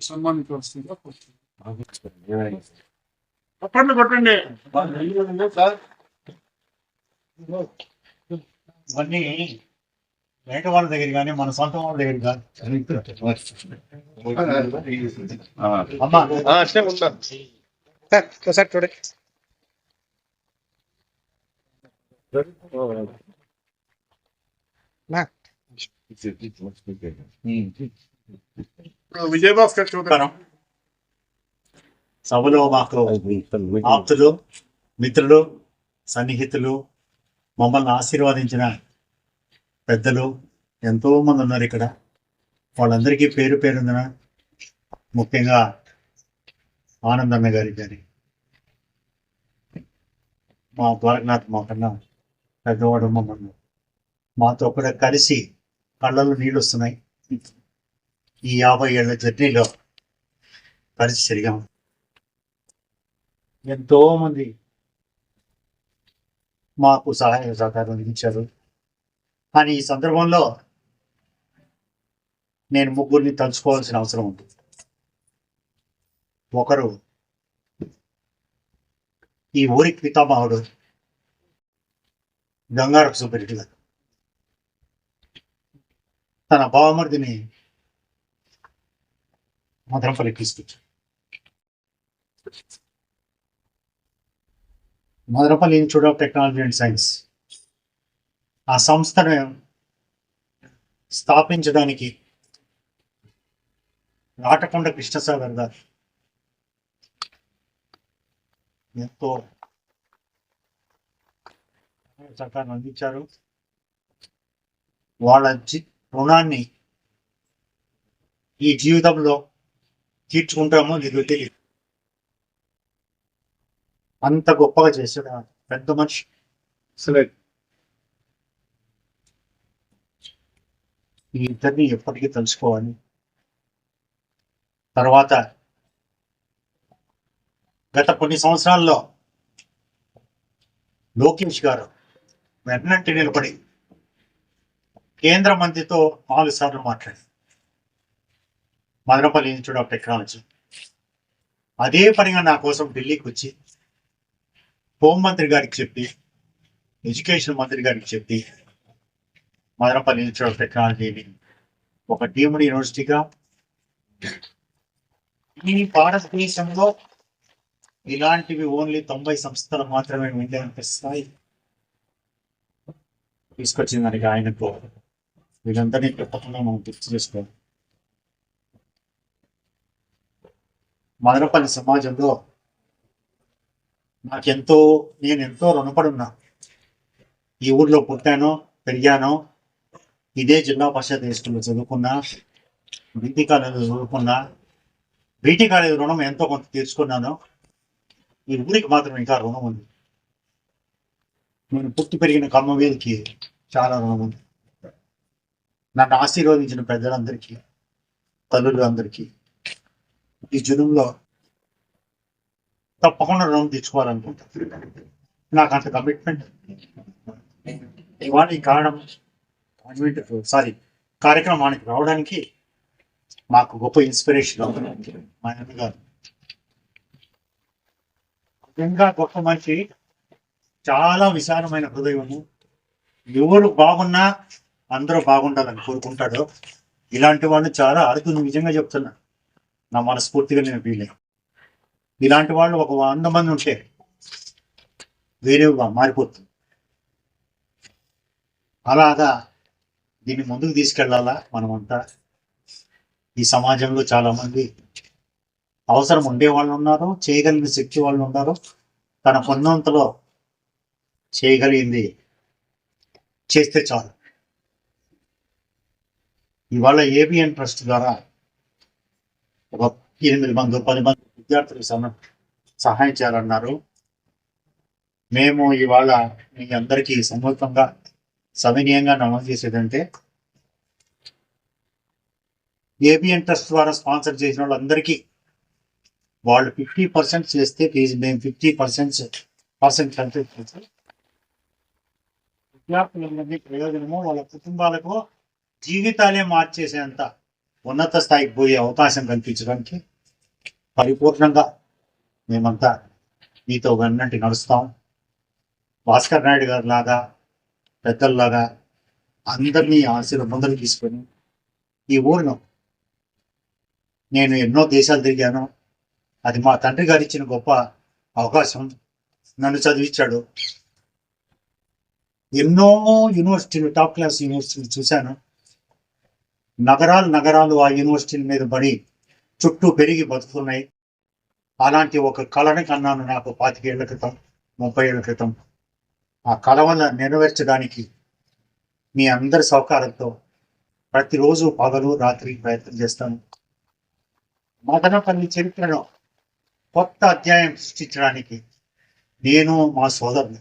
సన్మానించవలసిందిగా కొట్టండి కొట్టండి ఇవన్నీ బయట వాళ్ళ దగ్గర కానీ మన సొంత వాళ్ళ దగ్గర కానీ. అమ్మా. చూడండి విజయభాస్కర్ సభలో మాకు ఆప్తులు మిత్రులు సన్నిహితులు మమ్మల్ని ఆశీర్వదించిన పెద్దలు ఎంతో మంది ఉన్నారు ఇక్కడ. వాళ్ళందరికీ పేరు పేరుందిన ముఖ్యంగా ఆనందన్న గారి కానీ మా ద్వారకనాథ్ మా కన్నా పెద్దవాడు మమ్మల్ని. మాతో కూడా కలిసి కళ్ళలో నీళ్ళు వస్తున్నాయి. ఈ యాభై ఏళ్ళ జర్నీలో కలిసి తిరిగాం. ఎంతో మంది మాకు సహాయ సహకారం అందించారు. కానీ ఈ సందర్భంలో నేను ముగ్గురిని తలుచుకోవాల్సిన అవసరం ఉంది. ఒకరు ఈ ఊరికి పితామహుడు గంగారపు సుబ్బిరెడ్డి గారు. తన బావమరిదిని మదనపల్లి తీసుకొచ్చారు. Madanapalle institute of technology and science ఆ సంస్థను స్థాపించడానికి నాటకొండ కృష్ణసాగర్ గారు ఎంతో సహకారం అందించారు. వాళ్ళ రుణాన్ని ఈ జీవితంలో తీర్చుకుంటామో నీకు తెలియదు. అంత గొప్పగా చేశాడు పెద్ద మనిషి. అసలు ఈ ఇద్దరిని ఎప్పటికీ తెలుసుకోవాలి. తర్వాత గత కొన్ని సంవత్సరాల్లో లోకేష్ గారు వెన్నంటి నిలబడి కేంద్ర మంత్రితో నాలుగు సార్లు మాట్లాడి మదనపల్లి ఇన్స్టిట్యూట్ ఆఫ్ టెక్నాలజీ అదే పనిగా నా కోసం ఢిల్లీకి వచ్చి హోంమంత్రి గారికి చెప్పి ఎడ్యుకేషన్ మంత్రి గారికి చెప్పి మదనపల్లి ఇన్స్టిట్యూట్ ఆఫ్ టెక్నాలజీని ఒక డీమ్డ్ యూనివర్సిటీగా ఈ భారతదేశంలో ఇలాంటివి ఓన్లీ తొంభై సంస్థలు మాత్రమే ఉండేంత స్థాయి తీసుకొచ్చిన దానికి ఆయనకు వీళ్ళందరినీ తప్పకుండా మనం గుర్తు చేసుకోవాలి. మదనపల్లి సమాజంలో నాకెంతో నేను ఎంతో రుణపడున్నా. ఈ ఊర్లో పుట్టాను పెరిగాను ఇదే జిల్లా పరిషత్ హై చదువుకున్నా బీటీ కాలేజీలో చదువుకున్నా బీటీ కాలేజీ రుణం ఎంతో కొంత తీర్చుకున్నాను. ఈ ఊరికి మాత్రం ఇంకా రుణం ఉంది. నేను పుట్టి పెరిగిన కమ్మ వీధికి చాలా రుణం ఉంది. నన్ను ఆశీర్వదించిన పెద్దలందరికీ తల్లులు అందరికీ ఈ జనంలో తప్పకుండా రుణం తీర్చుకోవాలనుకుంటా నాకు అంత కమిట్మెంట్ ఇవాళ ఈ కారణం కాన్వెంట్ సారీ కార్యక్రమానికి రావడానికి మాకు గొప్ప ఇన్స్పిరేషన్ మా అన్నగారు నిజంగా గొప్ప మనిషి. చాలా విశాలమైన హృదయము. ఎవరు బాగున్నా అందరూ బాగుండాలని కోరుకుంటాడో. ఇలాంటి వాళ్ళు చాలా అరుదు. నిజంగా చెప్తున్నా. నా మనస్ఫూర్తిగా నేను వీలే ఇలాంటి వాళ్ళు ఒక వంద మంది ఉంటే వేరేగా మారిపోతుంది. అలాగా దీన్ని ముందుకు తీసుకెళ్ళాలా? మనమంతా ఈ సమాజంలో చాలా మంది అవసరం ఉండే వాళ్ళు ఉన్నారు చేయగలిగిన శక్తి వాళ్ళు ఉన్నారు. తన పొన్నంతలో చేయగలిగింది చేస్తే చాలు. ఇవాళ ఏబిఎన్ ట్రస్ట్ ద్వారా ఒక ఎనిమిది మంది పది మంది విద్యార్థులకు సమ సహాయం చేయాలన్నారు. మేము ఇవాళ మీ అందరికీ సమూహంగా సవినీయంగా నమోదు చేసేదంటే ఏబిఎన్ ట్రస్ట్ ద్వారా స్పాన్సర్ చేసిన వాళ్ళందరికీ వాళ్ళు ఫిఫ్టీ పర్సెంట్ చేస్తే ఫీజు మేము ఫిఫ్టీ పర్సెంట్ పర్సెంట్ కంప్లీట్ చేస్తాం విద్యార్థులందరినీ ప్రయోజనము వాళ్ళ కుటుంబాలకు జీవితాలే మార్చేసేంత ఉన్నత స్థాయికి పోయే అవకాశం కల్పించడానికి పరిపూర్ణంగా మేమంతా మీతో వెన్నంటి నడుస్తాం. భాస్కర్ నాయుడు గారు లాగా పెద్దల్లాగా అందరినీ ఆశలు ముందరు తీసుకొని ఈ ఊరిను నేను ఎన్నో దేశాలు తిరిగాను. అది మా తండ్రి గారు ఇచ్చిన గొప్ప అవకాశం. నన్ను చదివించాడు. ఎన్నో యూనివర్సిటీలు టాప్ క్లాస్ యూనివర్సిటీలు చూశాను. నగరాలు నగరాలు ఆ యూనివర్సిటీల మీద పడి చుట్టూ పెరిగి బతుకుతున్నాయి. అలాంటి ఒక కళని కన్నాను నాకు పాతికేళ్ళ క్రితం ముప్పై ఏళ్ళ క్రితం. ఆ కలవను నెరవేర్చడానికి మీ అందరి సహకారంతో ప్రతిరోజు పగలు రాత్రి ప్రయత్నం చేస్తాను. మదనపల్లి చరిత్రను కొత్త అధ్యాయం సృష్టించడానికి నేను మా సోదరులు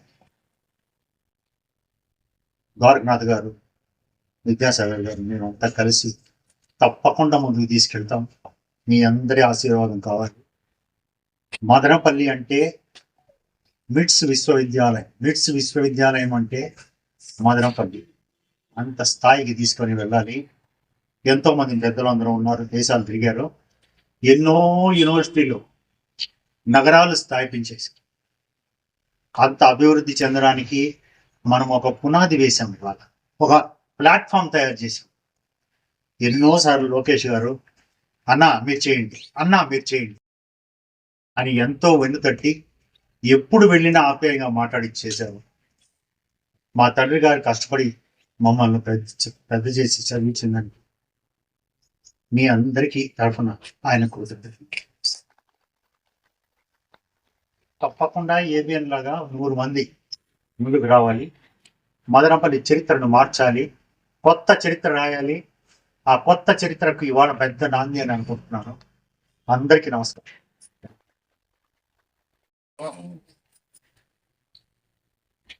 ద్వారకనాథ్ గారు విద్యాసాగర్ గారు మేము అంతా కలిసి తప్పకుండా ముందుకు తీసుకెళ్తాం. మీ అందరి ఆశీర్వాదం కావాలి. మదనపల్లి అంటే మిట్స్ విశ్వవిద్యాలయం మిట్స్ విశ్వవిద్యాలయం అంటే మదనపల్లి అంత స్థాయికి తీసుకొని వెళ్ళాలి. ఎంతో మంది పెద్దలు అందరూ ఉన్నారు దేశాలు తిరిగారు. ఎన్నో యూనివర్సిటీలు నగరాలు స్థాపించేసి అంత అభివృద్ధి చెందడానికి మనం ఒక పునాది వేసాం ఇవాళ. ఒక ప్లాట్ఫామ్ తయారు చేశాం. ఎన్నోసార్లు లోకేష్ గారు అన్నా మీరు చేయండి అన్నా మీరు చేయండి అని ఎంతో వెన్ను తట్టి ఎప్పుడు వెళ్ళినా ఆప్యాయంగా మాట్లాడిచ్చేశారు మా తండ్రి గారు కష్టపడి మమ్మల్ని పెద్ద పెద్ద చేసి చదివించిందని మీ అందరికీ తరఫున ఆయన కృతజ్ఞతలు. తప్పకుండా ఏబిఎన్ లాగా నూరు మంది ముందుకు రావాలి. మదనపల్లి చరిత్రను మార్చాలి. కొత్త చరిత్ర రాయాలి. ఆ కొత్త చరిత్రకు ఇవాళ పెద్ద నాంది అని అనుకుంటున్నాను. అందరికీ నమస్కారం.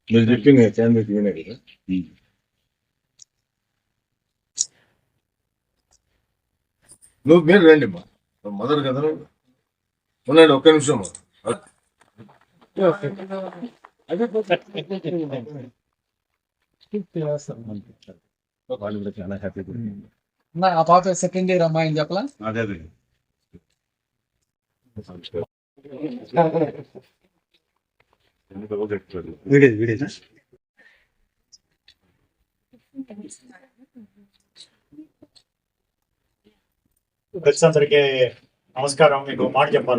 మీరు చెప్పింది క్యాండిడేట్ ఈయనే కదా. నువ్వు మీరు రండి అమ్మా. మదర్ కదా? ఉండండి ఒక్క నిమిషం. వాళ్ళు కూడా చాలా హ్యాపీ నా ఆ పాప సెకండ్ ఇయర్ అమ్మాయి అని చెప్పలా? అదే అదే. వీడియో వీడియోనా? అందరికీ నమస్కారం. మీకు మాట చెప్పాలి.